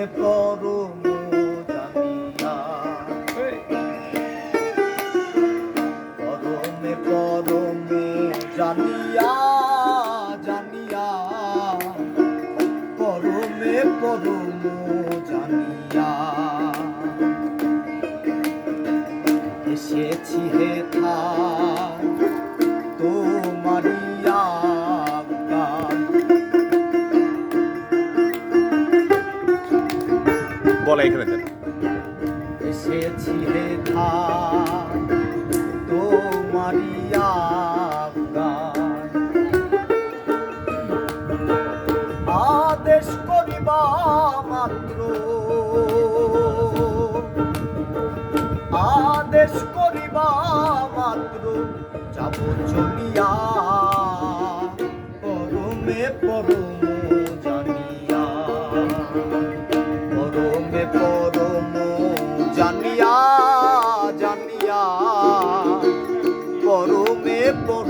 পরমে পরম জানিয়া পরমে পরমে জানিয়া জানিয়া। পরমে পরম জানিয়া। এসেছি হে থা বলা এখানে দেন। এসেছি তোমারিয়া গান আদেশ করিবা মাত্র। আদেশ করিবা মাত্র, যাব চলিয়া। পরমে পরম পরমে পরম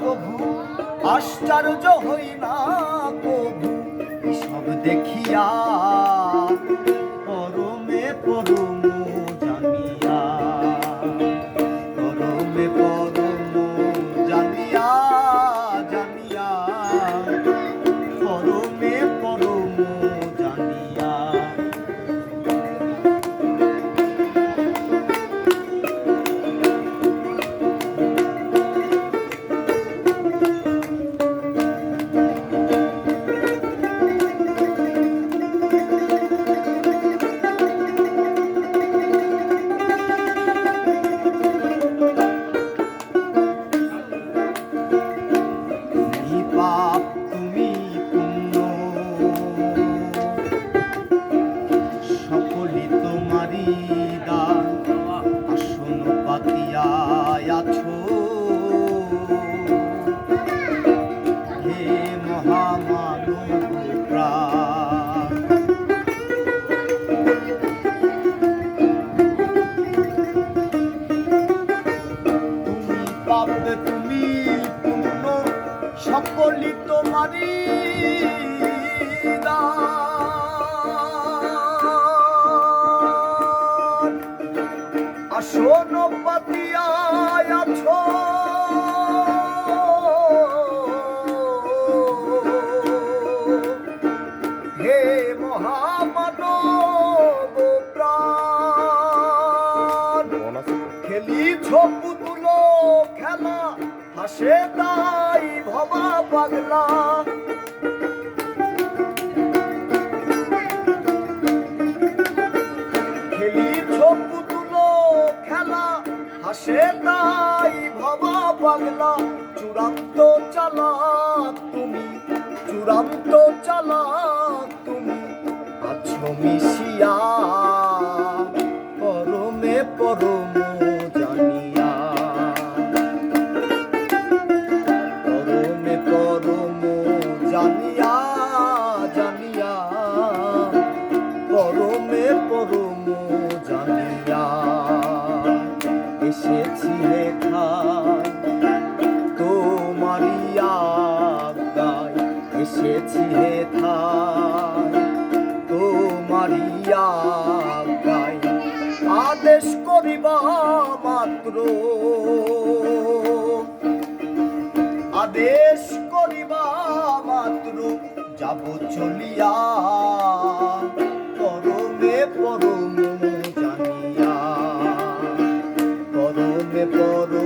কভু আশ্চর্য হই না কভু সব দেখিয়া আসন পাতিয়া আছো হে মহামানব প্রাণ? খেলিছ পুতুল খেলা হাসে ভবা পাগলা। তুলো খেলা হাসে ভবা চূড়ান্ত চালা তুমি চূড়ান্ত আদেশ করিবা মাত্র যাব চলিয়া। পরমে পরম জানিয়া পরমে পরম